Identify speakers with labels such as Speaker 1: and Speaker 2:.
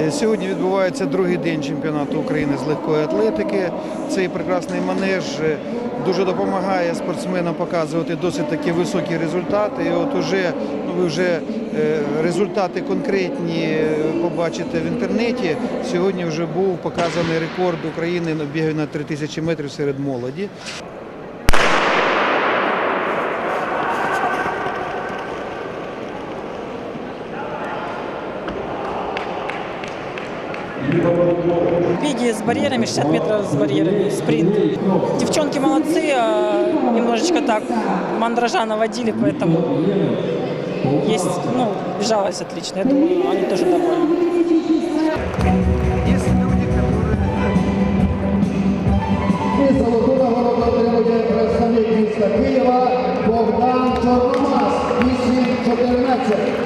Speaker 1: Е, Сьогодні відбувається другий день чемпіонату України з легкої атлетики. Цей прекрасний манеж е, дуже допомагає спортсменам показувати досить такі високі результати. І от уже ну, ви вже е, результати конкретні побачите в інтернеті. Сьогодні вже був показаний рекорд України на бігу на 3000 метрів серед молоді.
Speaker 2: Беги с барьерами, 60 метров с барьерами, спринт. Девчонки молодцы, а немножечко так мандража наводили, поэтому есть, ну, бежалось отлично. Я думаю, они тоже довольны.
Speaker 1: Есть люди, которые
Speaker 3: І золоту нагороду отримує представник міста Києва Богдан Чорномаз. 8-14.